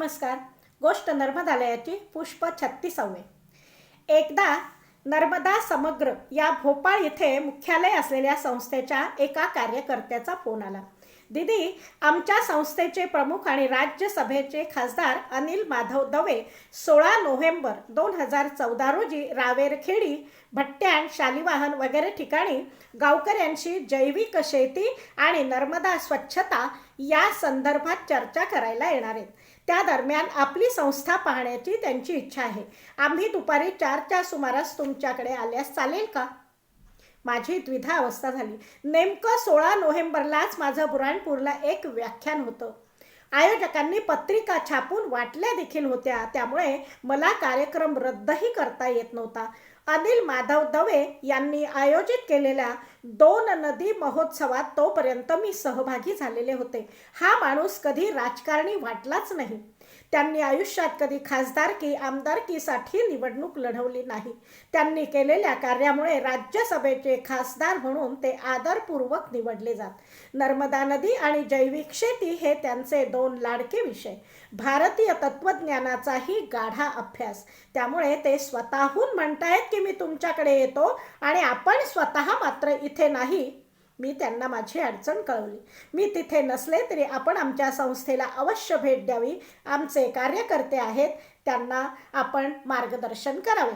नमस्कार. गोष्ट नर्मदालयाची पुष्प छत्तीसावे. एकदा नर्मदा समग्र या भोपाळ येथे मुख्यालय असलेल्या संस्थेच्या एका कार्यकर्त्याचा फोन आला. दीदी आमच्या संस्थेचे प्रमुख आणि राज्यसभेचे खासदार अनिल माधव दवे सोळा नोव्हेंबर दोन हजार चौदा रोजी रावेरखेडी भट्ट्याण शालिवाहन वगैरे ठिकाणी गावकऱ्यांशी जैविक शेती आणि नर्मदा स्वच्छता या संदर्भात चर्चा करायला येणार आहेत. त्या दरम्यान आपली संस्था पाहण्याची त्यांची इच्छा आहे. आम्ही दुपारी चारच्या सुमारास तुमच्याकडे आल्यास चालेल का? माझी द्विधा अवस्था झाली. नेमकं सोळा नोव्हेंबरलाच माझं बुराणपूरला एक व्याख्यान होतं. आयोजकांनी पत्रिका छापून वाटल्या देखील होत्या. त्यामुळे मला कार्यक्रम रद्दही करता येत नव्हता. अनिल माधव दवे यांनी आयोजित केलेल्या दोन नदी महोत्सवात तोपर्यंत मी सहभागी झालेले होते. हा माणूस कधी राजकारणी वाटलाच नाही. त्यांनी आयुष्यात कधी खासदारकी आमदारकीसाठी निवडणूक लढवली नाही. त्यांनी केलेल्या कार्यामुळे राज्यसभेचे खासदार म्हणून ते आदरपूर्वक निवडले जात. नर्मदा नदी आणि जैविक शेती हे त्यांचे दोन लाडके विषय. भारतीय तत्वज्ञानाचाही गाढा अभ्यास. त्यामुळे ते स्वतःहून म्हणतायत की मी तुमच्याकडे येतो आणि आपण स्वतः मात्र इथे नाही मी त्यांना माझी अडचण कळवली. मी तिथे नसले तरी आपण आमच्या संस्थेला अवश्य भेट द्यावी. आमचे कार्यकर्ते आहेत त्यांना आपण मार्गदर्शन करावे.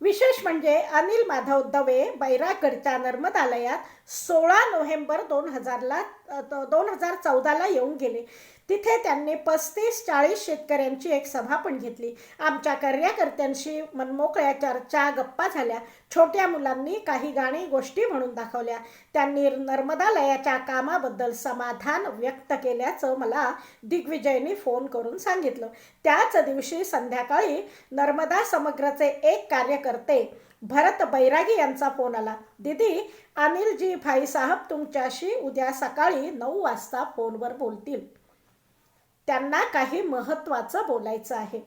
विशेष म्हणजे अनिल माधव दवे बैरागडच्या नर्मदालयात सोळा नोव्हेंबर दोन हजारला दोन हजार चौदाला येऊन गेले. तिथे त्यांनी पस्तीस चाळीस शेतकऱ्यांची एक सभा पण घेतली. आमच्या कार्यकर्त्यांशी मनमोकळ्या चर्चा गप्पा झाल्या. छोट्या मुलांनी काही गाणी गोष्टी म्हणून दाखवल्या. त्यांनी नर्मदालयाच्या कामाबद्दल समाधान व्यक्त केल्याचं मला दिग्विजयनी फोन करून सांगितलं. त्याच दिवशी संध्याकाळी नर्मदा समग्रचे एक कार्यकर्ते भरत बैरागी यांचा फोन आला. दीदी अनिलजी भाईसाहेब तुमच्याशी उद्या सकाळी नऊ वाजता फोनवर बोलतील. त्यांना काही महत्त्वाचं बोलायचं आहे.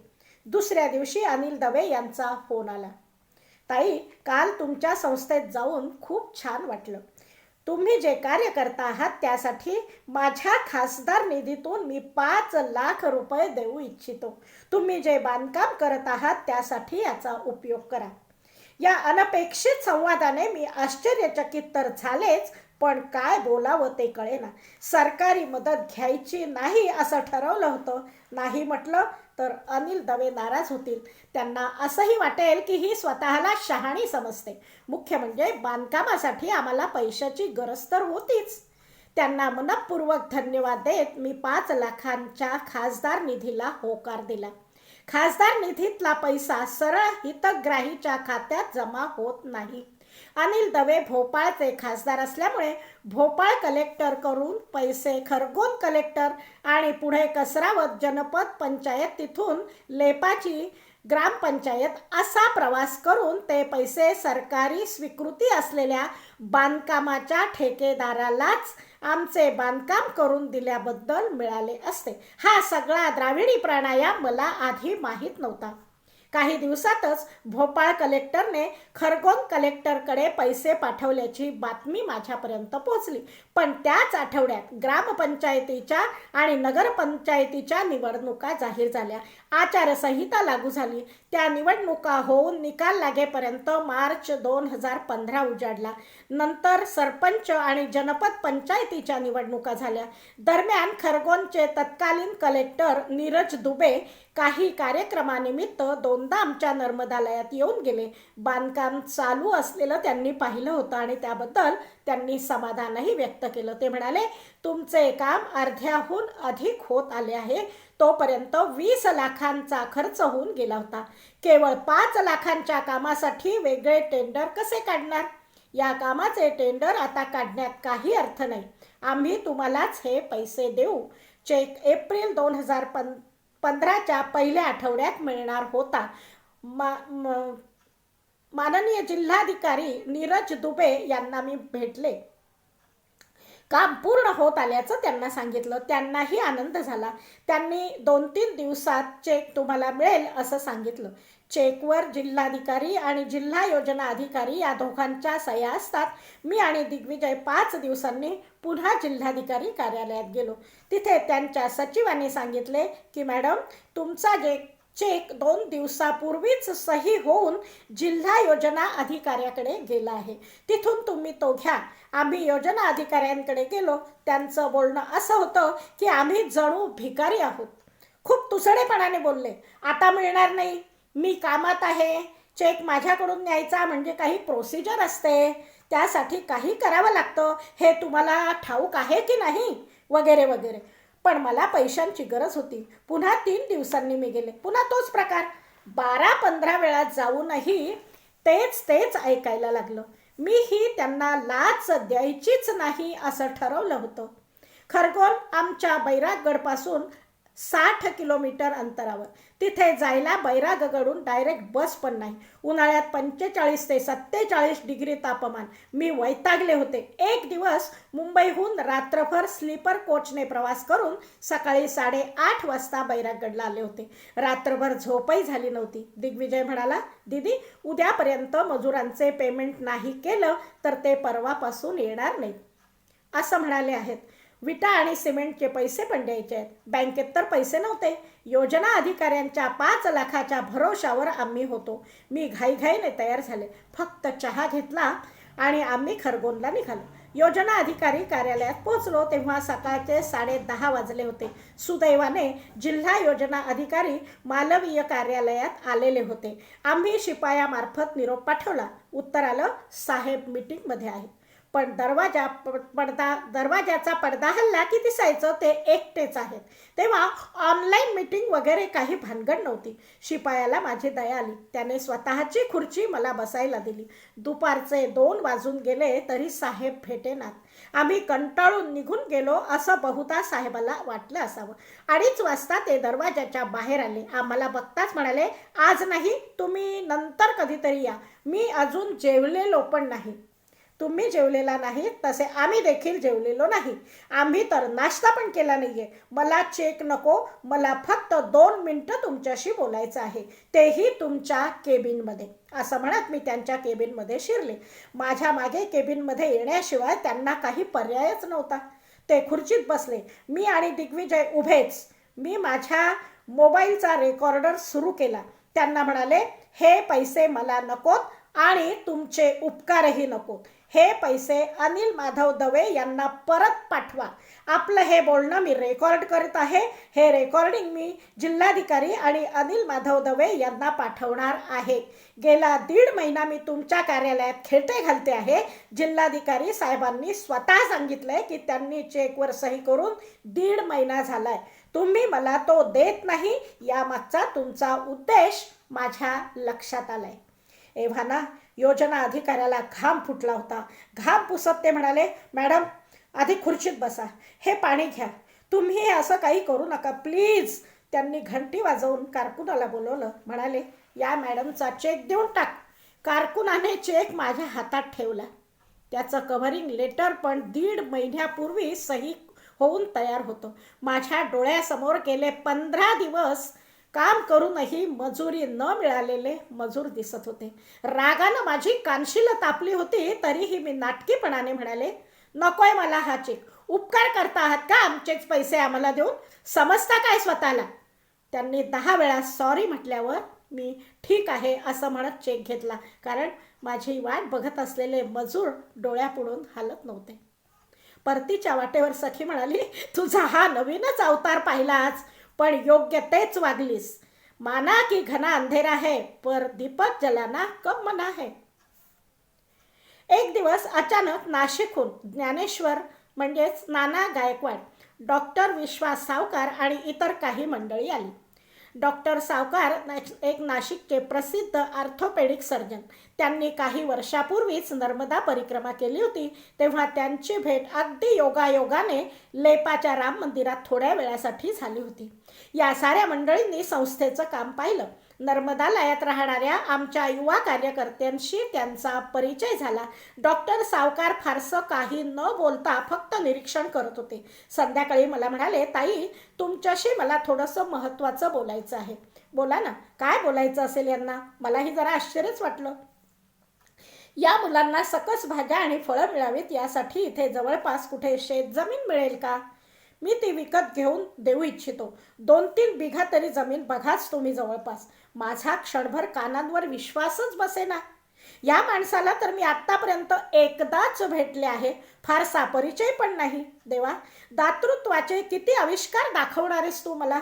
दुसऱ्या दिवशी अनिल दवे यांचा फोन आला. ताई काल तुमच्या संस्थेत जाऊन खूप छान वाटलं. तुम्ही जे कार्य करता आहात त्यासाठी माझ्या खासदार निधीतून मी पाच लाख रुपये देऊ इच्छितो. तुम्ही जे बांधकाम करत आहात त्यासाठी याचा उपयोग करा. या अनपेक्षित संवादाने मी आश्चर्यचकित तर झालेच पण काय बोलावं ते कळेना. सरकारी मदत घ्यायची नाही असं ठरवलं होतं. नाही म्हटलं तर अनिल दवे नाराज होतील. त्यांना असंही वाटेल की ही स्वतःला शहाणी समजते. मुख्य म्हणजे बांधकामासाठी आम्हाला पैशाची गरज तर होतीच. त्यांना मनपूर्वक धन्यवाद देत मी पाच लाखांच्या खासदार निधीला होकार दिला. खासदार निधीतला पैसा सरळ हितग्राहीच्या खात्यात जमा होत नाही. अनिल दवे भोपाळचे खासदार असल्यामुळे भोपाळ कलेक्टर करून पैसे खरगोन कलेक्टर आणि पुढे कसरावत जनपद पंचायत तिथून लेपाची ग्रामपंचायत असा प्रवास करून ते पैसे सरकारी स्वीकृती असलेल्या बांधकामाच्या ठेकेदारालाच आमचे बांधकाम करून दिल्याबद्दल मिळाले असते. हा सगळा द्राविडी प्राणायाम मला आधी माहीत नव्हता. काही दिवसातच भोपाळ कलेक्टरने खरगोन कलेक्टरकडे पैसे पाठवल्याची बातमी माझ्यापर्यंत पोहोचली. पण त्याच आठवड्यात ग्रामपंचायतीच्या आणि नगरपंचायतीच्या निवडणुका जाहीर झाल्या. आचारसंहिता लागू झाली. त्या निवडणुका होऊन निकाल लागेपर्यंत मार्च दोन हजार पंधरा उजाडला. नंतर सरपंच आणि जनपद पंचायतीच्या निवडणुका झाल्या. दरम्यान खरगोनचे तत्कालीन कलेक्टर नीरज दुबे काही कार्यक्रमानिमित्त दोन दोनदा आमच्या नर्मदालयात येऊन गेले. बांधकाम चालू असलेलं त्यांनी पाहिलं होतं आणि त्याबद्दल त्यांनी समाधानही व्यक्त केलं. ते म्हणाले तुमचे काम अर्ध्याहून अधिक होत आले आहे. तोपर्यंत वीस लाखांचा खर्च होऊन गेला होता. केवळ पाच लाखांच्या कामासाठी वेगळे टेंडर कसे काढणार? या कामाचे टेंडर आता काढण्यात काही अर्थ नाही. आम्ही तुम्हालाच हे पैसे देऊ. चेक एप्रिल दोन हजार पं पंधराच्या पहिल्या आठवड्यात मिळणार होता. मा माननीय जिल्हाधिकारी नीरज दुबे यांना मी भेटले. काम पूर्ण होत आल्याचं त्यांना सांगितलं. त्यांनाही आनंद झाला. त्यांनी दोन तीन दिवसात चेक तुम्हाला मिळेल असं सांगितलं. चेकवर जिल्हाधिकारी आणि जिल्हा योजना अधिकारी या दोघांच्या सह्या असतात. मी आणि दिग्विजय पाच दिवसांनी पुन्हा जिल्हाधिकारी कार्यालयात गेलो. तिथे त्यांच्या सचिवांनी सांगितले की मॅडम तुमचा जे चेक दोन दिवसापूर्वीच सही होऊन जिल्हा योजना अधिकाऱ्याकडे गेला आहे. तिथून तुम्ही तो घ्या. आम्ही योजना अधिकाऱ्यांकडे गेलो. त्यांचं बोलणं असं होतं की आम्ही जणू भिकारी आहोत. खूप तुसडेपणाने बोलले. आता मिळणार नाही. मी कामात आहे चेक माझ्याकडून न्यायचा म्हणजे काही प्रोसिजर असते. त्यासाठी काही करावं लागतं. हे तुम्हाला ठाऊक आहे की नाही? वगैरे वगैरे. पण मला पैशांची गरज होती. पुन्हा तीन दिवसांनी मी गेले. पुन्हा तोच प्रकार. बारा पंधरा वेळा जाऊनही तेच तेच ऐकायला लागलं. मी ही त्यांना लाच द्यायचीच नाही असं ठरवलं होतं. खरगोन आमच्या बैरागगडपासून साठ किलोमीटर अंतरावर. तिथे जायला बैरागगडून डायरेक्ट बस पण नाही. उन्हाळ्यात पंचेचाळीस ते सत्तेचाळीस डिग्री तापमान. मी वैतागले होते. एक दिवस मुंबईहून रात्रभर स्लीपर कोचने प्रवास करून सकाळी साडेआठ वाजता बैरागगडला आले होते. रात्रभर झोपही झाली नव्हती. दिग्विजय म्हणाला दीदी उद्यापर्यंत मजुरांचे पेमेंट नाही केलं तर ते परवापासून येणार नाही असं म्हणाले आहेत. विटा आणि सिमेंटचे पैसे पण द्यायचे आहेत. बँकेत तर पैसे नव्हते. योजना अधिकाऱ्यांच्या पाच लाखाच्या भरोशावर आम्ही होतो. मी घाईघाईने तयार झाले. फक्त चहा घेतला आणि आम्ही खरगोनला निघालो. योजना अधिकारी कार्यालयात पोहोचलो तेव्हा सकाळचे साडे दहा वाजले होते. सुदैवाने जिल्हा योजना अधिकारी मालवीय कार्यालयात आलेले होते. आम्ही शिपायामार्फत निरोप पाठवला. उत्तर आलं साहेब मीटिंगमध्ये आहे पण दरवाजा पडदा दरवाजाचा पडदा हल्ला की दिसायचं ते एकटेच आहेत. तेव्हा ऑनलाईन मीटिंग वगैरे काही भानगड नव्हती. शिपायाला माझी दया आली. त्याने स्वतःची खुर्ची मला बसायला दिली. दुपारचे दोन वाजून गेले तरी साहेब भेटेनात आम्ही कंटाळून निघून गेलो असं बहुता साहेबाला वाटलं असावं. अडीच वाजता ते दरवाजाच्या बाहेर आले. आम्हाला बघताच म्हणाले आज नाही तुम्ही नंतर कधीतरी या. मी अजून जेवलेलो पण नाही. तुम्ही जेवलेला नाही तसे आम्ही देखील जेवलेलो नाही. आम्ही तर नाश्ता पण केला नाहीये. मला चेक नको मला फक्त दोन मिनटं तुमच्याशी बोलायचं आहे. तेही तुमच्या केबिनमध्ये. असं म्हणत मी त्यांच्या केबिनमध्ये शिरले. माझ्या मागे केबिनमध्ये येण्याशिवाय त्यांना काही पर्यायच नव्हता. ते खुर्चीत बसले. मी आणि दिग्विजय उभेच. मी माझ्या मोबाईलचा रेकॉर्डर सुरू केला. त्यांना म्हणाले हे पैसे मला नकोत. आणि तुमचे उपकारही नकोत हे पैसे अनिल माधव दवे यांना परत पाठवा. आपलं हे बोलणं मी रेकॉर्ड करत आहे. हे रेकॉर्डिंग मी जिल्हाधिकारी आणि अनिल माधव दवे यांना पाठवणार आहे. गेला दीड महिना मी तुमच्या कार्यालयात खेटे घालते आहे. जिल्हाधिकारी साहेबांनी स्वतः सांगितलंय की त्यांनी चेकवर सही करून दीड महिना झालाय. तुम्ही मला तो देत नाही. यामागचा तुमचा उद्देश माझ्या लक्षात आलाय. एव्हाना योजना अधिकाऱ्याला घाम फुटला होता. घाम पुसत ते म्हणाले मॅडम आधी खुर्चीत बसा. हे पाणी घ्या. तुम्ही असं काही करू नका. प्लीज. त्यांनी घंटी वाजवून कारकुनाला बोलवलं. म्हणाले या मॅडमचा चेक देऊन टाक. कारकुनाने चेक माझ्या हातात ठेवला. त्याचं कव्हरिंग लेटर पण दीड महिन्यापूर्वी सही होऊन तयार होतं. माझ्या डोळ्यासमोर गेले पंधरा दिवस काम करूनही मजुरी न मिळालेले मजूर दिसत होते. रागानं माझी कानशील तापली होती तरीही मी नाटकीपणाने म्हणाले नकोय मला हा चेक. उपकार करता आहात का आमचेच पैसे आम्हाला देऊन? समजता काय स्वतःला? त्यांनी दहा वेळा सॉरी म्हटल्यावर मी ठीक आहे असं म्हणत चेक घेतला कारण माझी वाट बघत असलेले मजूर डोळ्यापुढून हालत नव्हते. परतीच्या वाटेवर सखी म्हणाली तुझा हा नवीनच अवतार पाहिलाच पण योग्य तेच वागलीस. माना की घना अंधेरा है पर दीपक जलाना कम मना है एक दिवस अचानक नाशिकहून ज्ञानेश्वर म्हणजेच नाना गायकवाड डॉक्टर विश्वास सावकार आणि इतर काही मंडळी आली. डॉक्टर सावकार एक नाशिकचे प्रसिद्ध आर्थोपेडिक सर्जन. त्यांनी काही वर्षापूर्वीच नर्मदा परिक्रमा केली होती तेव्हा त्यांची भेट अगदी योगायोगाने लेपाच्या राम मंदिरात थोड्या वेळासाठी झाली होती. या साऱ्या मंडळींनी संस्थेचं काम पाहिलं. नर्मदालयात राहणाऱ्या आमच्या युवा कार्यकर्त्यांशी त्यांचा परिचय झाला. डॉक्टर सावकार फारसं काही न बोलता फक्त निरीक्षण करत होते. संध्याकाळी मला म्हणाले ताई तुमच्याशी मला थोडंसं महत्त्वाचं बोलायचं आहे. बोला ना काय बोलायचं असेल यांना? मलाही जरा आश्चर्यच वाटलं. या मुलांना सकस भाज्या आणि फळं मिळावीत यासाठी इथे जवळपास कुठे शेतजमीन मिळेल का? मी ती विकत घेऊन देऊ इच्छितो. दोन तीन बिघा तरी जमीन बघाच तुम्ही जवळपास. माझा क्षणभर कानांवर विश्वासच बसेना. या माणसाला तर मी आत्तापर्यंत एकदाच भेटले आहे. फारसा परिचय पण नाही. देवा दातृत्वाचे किती आविष्कार दाखवणारेस तू मला.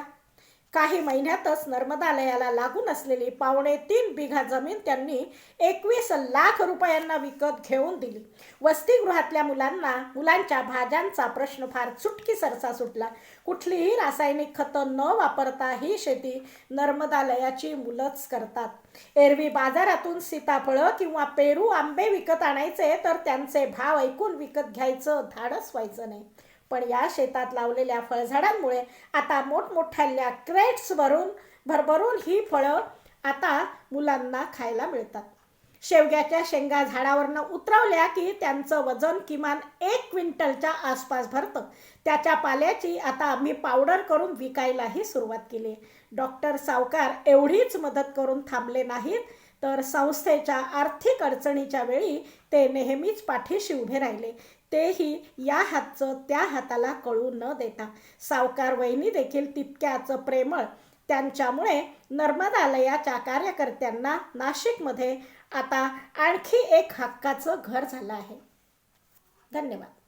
काही महिन्यातच नर्मदालयाला लागून असलेली पावणे तीन बिघा जमीन त्यांनी एकवीस लाख रुपयांना विकत घेऊन दिली. वसतिगृहातल्या मुलांना मुलांच्या भाज्यांचा प्रश्न फार चुटकीसरसा सुटला. कुठलीही रासायनिक खतं न वापरता ही शेती नर्मदालयाची मुलंच करतात. एरवी बाजारातून सीताफळं किंवा पेरू आंबे विकत आणायचे तर त्यांचे भाव ऐकून विकत घ्यायचं धाडस व्हायचं नाही. पण या शेतात लावलेल्या फळझाडांमुळे आता मोठमोठ्याल्या क्रेट्स भरून भरभरून ही फळं आता मुलांना खायला मिळतात. शेवग्याच्या शेंगा झाडावरनं उतरवल्या की त्यांचं वजन किमान एक क्विंटलच्या आसपास भरतं. त्याच्या पाल्याची आता आम्ही पावडर करून विकायलाही सुरुवात केली. डॉक्टर सावकार एवढीच मदत करून थांबले नाहीत तर संस्थेच्या आर्थिक अडचणीच्या वेळी ते नेहमीच पाठीशी उभे राहिले. तेही या हातचं त्या हाताला कळू न देता. सावकार वहिनी देखील तितक्याच प्रेमळ. त्यांच्यामुळे नर्मदालयाच्या कार्यकर्त्यांना नाशिकमध्ये आता आणखी एक हक्काचं घर झालं आहे. धन्यवाद.